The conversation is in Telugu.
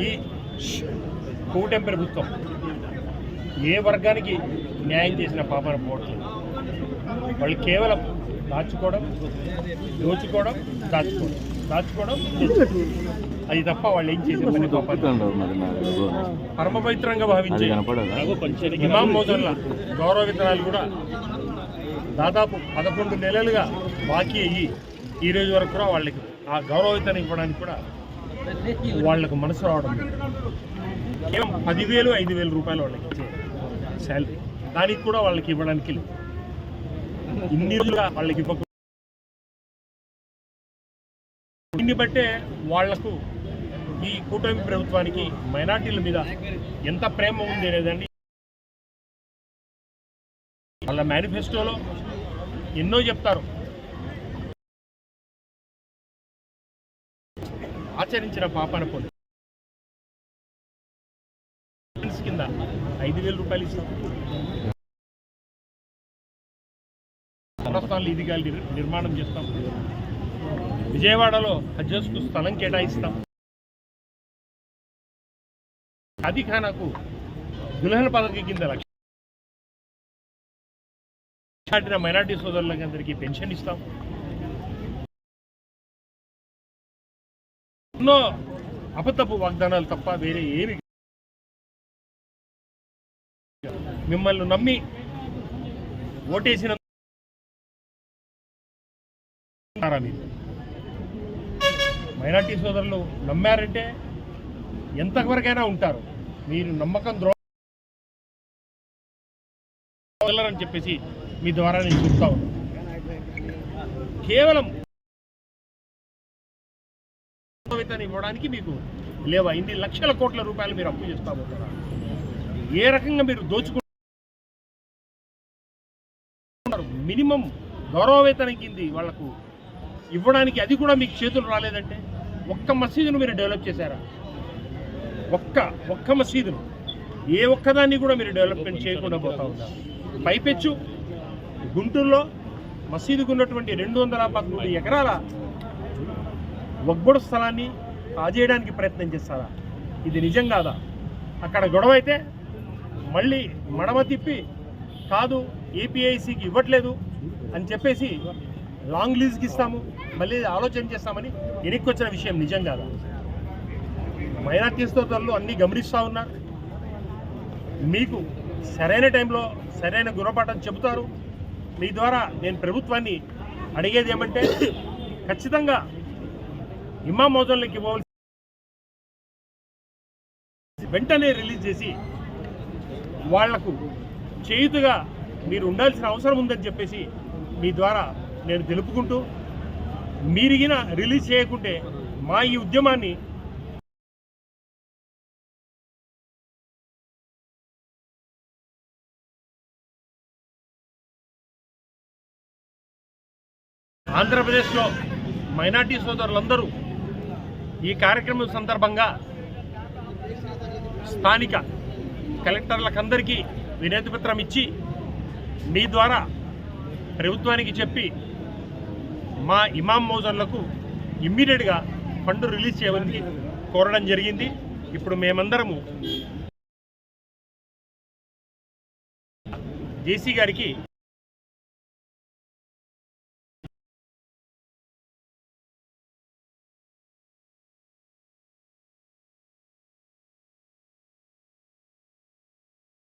ఈ కూటమి ప్రభుత్వం ఏ వర్గానికి న్యాయం చేసిన పాపన పోవట్లేదు. వాళ్ళు కేవలం దాచుకోవడం దోచుకోవడం దాచుకోవడం దాచుకోవడం అది తప్ప వాళ్ళు ఏం చేసే పని పాపం పరమ పవిత్రంగా భావించే ఇమాం మోజన్ల గౌరవ విత్తనాలు కూడా దాదాపు పదకొండు నెలలుగా బాకీ అయ్యి ఈ రోజు వరకు కూడా వాళ్ళకి ఆ గౌరవ విత్తనం ఇవ్వడానికి కూడా వాళ్ళకు మనసు రావడం. కేవలం పదివేలు ఐదు వేల రూపాయలు వాళ్ళకి ఇచ్చే శాలరీ. దానికి కూడా వాళ్ళకి ఇవ్వడానికి లేదు. ఇన్ని రోజులుగా వాళ్ళకి ఇవ్వకుండా దీన్ని బట్టే వాళ్ళకు ఈ కూటమి ప్రభుత్వానికి మైనార్టీల మీద ఎంత ప్రేమ ఉంది అనేదండి వాళ్ళ మేనిఫెస్టోలో ఎన్నో చెప్తారు. ఆచరించిన పాపన పొంది కింద ఐదు వేల రూపాయలు ఇస్తాం సంస్థలు ఇదిగా నిర్మాణం చేస్తాం. విజయవాడలో హజ్జస్కు స్థలం కేటాయిస్తాం. అది ఖానాకు దుల్హన్ పథకం కింద లక్ష. మైనార్టీ సోదరులందరికీ పెన్షన్ ఇస్తాం. ఎన్నో అబద్ధపు వాగ్దానాలు తప్ప వేరే ఏమి మిమ్మల్ని నమ్మి ఓటేసిన మైనార్టీ సోదరులు నమ్మారంటే ఎంతవరకైనా ఉంటారు. మీరు నమ్మకం ద్రోహని చెప్పేసి మీ ద్వారా నేను చెప్తా కేవలం వేతనం ఇవ్వడానికి మీకు లేవా? ఇన్ని లక్షల కోట్ల రూపాయలు మీరు అప్పు చేస్తా పోతారా? ఏ రకంగా మీరు దోచుకుంటారు మినిమం గౌరవ వేతనం కింది వాళ్ళకు ఇవ్వడానికి అది కూడా మీకు చేతులు రాలేదంటే ఒక్క మసీదును మీరు డెవలప్ చేశారా? ఒక్క ఒక్క మసీదును. ఏ ఒక్కదాన్ని కూడా మీరు డెవలప్మెంట్ చేయకుండా పోతా ఉన్నారు. పైపెచ్చు గుంటూరులో మసీదుకు ఉన్నటువంటి రెండు వందల పదమూడు ఎకరాల ఒగ్గొడు స్థలాన్ని కాజేయడానికి ప్రయత్నం చేస్తారా? ఇది నిజం కాదా? అక్కడ గొడవ అయితే మళ్ళీ మడమ తిప్పి కాదు ఏపీఐసికి ఇవ్వట్లేదు అని చెప్పేసి లాంగ్ లీజ్కి ఇస్తాము మళ్ళీ ఆలోచన చేస్తామని వెనక్కి వచ్చిన విషయం నిజం కాదా? మైనార్టీ స్తోత్రాలు అన్నీ గమనిస్తూ ఉన్నారు మీకు సరైన టైంలో సరైన గుణపాఠం చెబుతారు. మీ ద్వారా నేను ప్రభుత్వాన్ని అడిగేది ఏమంటే ఖచ్చితంగా ఇమాం మోజన్లకి ఇవ్వవలసి వెంటనే రిలీజ్ చేసి వాళ్ళకు చేయుతుగా మీరు ఉండాల్సిన అవసరం ఉందని చెప్పేసి మీ ద్వారా నేను తెలుపుకుంటూ మీరిగిన రిలీజ్ చేయకుంటే మా ఈ ఉద్యమాన్ని ఆంధ్రప్రదేశ్లో మైనార్టీ సోదరులందరూ ఈ కార్యక్రమం సందర్భంగా స్థానిక కలెక్టర్లకందరికీ వినతి పత్రం ఇచ్చి మీ ద్వారా ప్రభుత్వానికి చెప్పి మా ఇమాం మౌజన్లకు ఇమ్మీడియట్గా ఫండ్ రిలీజ్ చేయమని కోరడం జరిగింది. ఇప్పుడు మేమందరము జేసీ గారికి